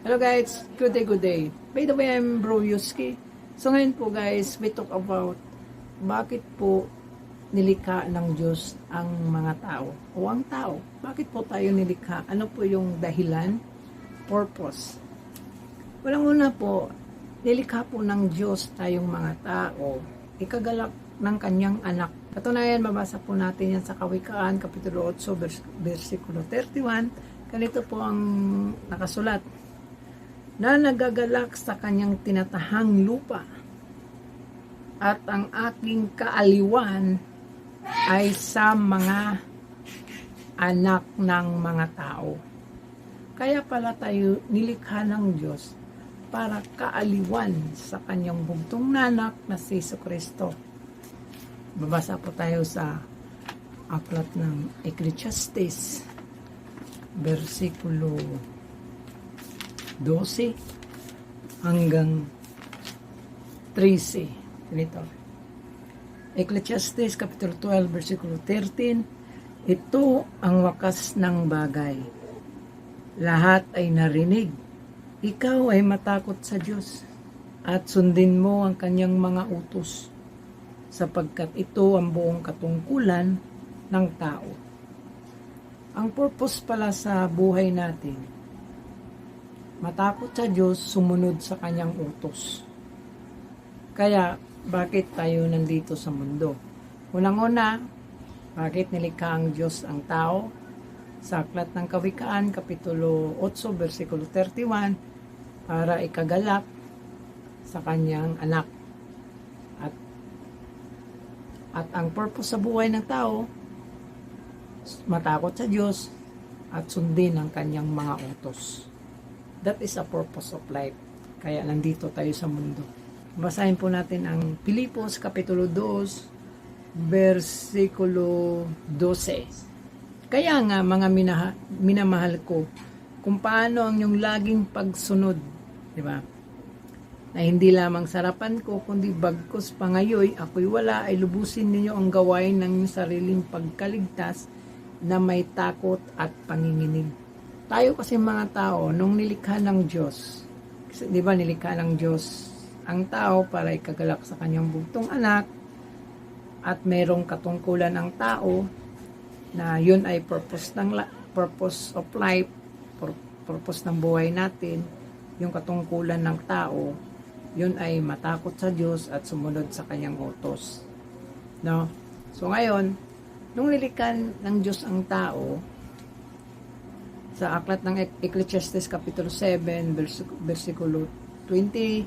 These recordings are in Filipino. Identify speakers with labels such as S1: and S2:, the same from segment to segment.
S1: Hello guys, good day, good day. By the way, I'm Bro Yuski. So ngayon po guys, we talk about bakit po nilikha ng Diyos ang mga tao o ang tao. Bakit po tayo nilikha? Ano po yung dahilan? Purpose. Walang una po, nilikha po ng Diyos tayong mga tao. Ikagalak ng kanyang anak. Katunayan, mabasa po natin yan sa Kawikaan, Kapitulo 8, vers- versikulo 31. Ganito po ang nakasulat na nagagalak sa kanyang tinatahang lupa at ang aking kaaliwan ay sa mga anak ng mga tao. Kaya pala tayo nilikha ng Diyos para kaaliwan sa kanyang bugtong nanak na si Yesu Kristo. Babasa po tayo sa aklat ng Ecclesiastes, versikulo 12 hanggang 13. Ganito. Ecclesiastes Kapitulo 12, versikulo 13. Ito ang wakas ng bagay. Lahat ay narinig. Ikaw ay matakot sa Diyos at sundin mo ang kanyang mga utos sapagkat ito ang buong katungkulan ng tao. Ang purpose pala sa buhay natin, matakot sa Diyos, sumunod sa kanyang utos. Kaya, bakit tayo nandito sa mundo? Unang-una, bakit nilikha ang Diyos ang tao? Sa Aklat ng Kawikaan, Kapitulo 8, versikulo 31, para ikagalak sa kanyang anak. At, at ang purpose sa buhay ng tao, matakot sa Diyos at sundin ang kanyang mga utos. That is a purpose of life. Kaya nandito tayo sa mundo. Basahin po natin ang Pilipos Kapitulo 2, versikulo 12. Kaya nga mga minaha, minamahal ko, kung paano ang yung laging pagsunod, di ba? Na hindi lamang sarapan ko, kundi bagkos pangayoy, ako'y wala, ay lubusin ninyo ang gawain ng sariling pagkaligtas na may takot at panginginig. Tayo kasi mga tao, nung nilikha ng Diyos, di ba nilikha ng Diyos ang tao para ikagalak sa kanyang bugtong anak at merong katungkulan ang tao na yun ay purpose ng purpose of life, pur- purpose ng buhay natin, yung katungkulan ng tao, yun ay matakot sa Diyos at sumunod sa kanyang utos. No? So ngayon, nung nilikan ng Diyos ang tao, sa aklat ng Ec- Ecclesiastes Kapitulo 7, vers- versikulo 29,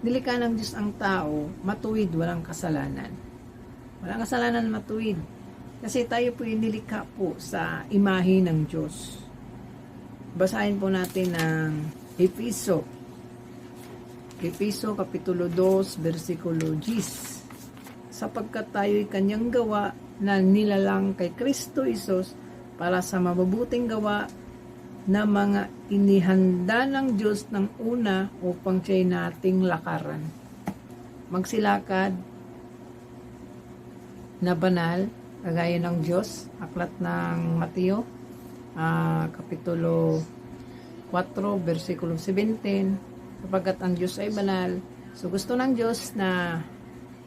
S1: nilikha ng Diyos ang tao, matuwid, walang kasalanan. Walang kasalanan matuwid. Kasi tayo po yung nilikha po sa imahe ng Diyos. Basahin po natin ang Episo. Episo Kapitulo 2, versikulo 10. Sapagkat tayo'y kanyang gawa na nilalang kay Kristo Isos para sa mabubuting gawa na mga inihanda ng Diyos ng una upang siya'y nating lakaran. Magsilakad na banal, kagaya ng Diyos, aklat ng Mateo, ah, Kapitulo 4, versikulo 17, sapagkat ang Diyos ay banal. So gusto ng Diyos na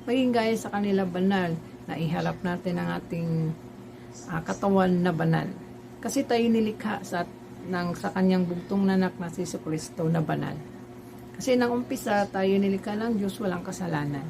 S1: maging gaya sa kanila banal, na ihalap natin ang ating ah, katawan na banal. Kasi tayo nilikha sa ng sa kanyang bugtong nanak na si Kristo na banal. Kasi nang umpisa tayo nilikha ng Diyos walang kasalanan.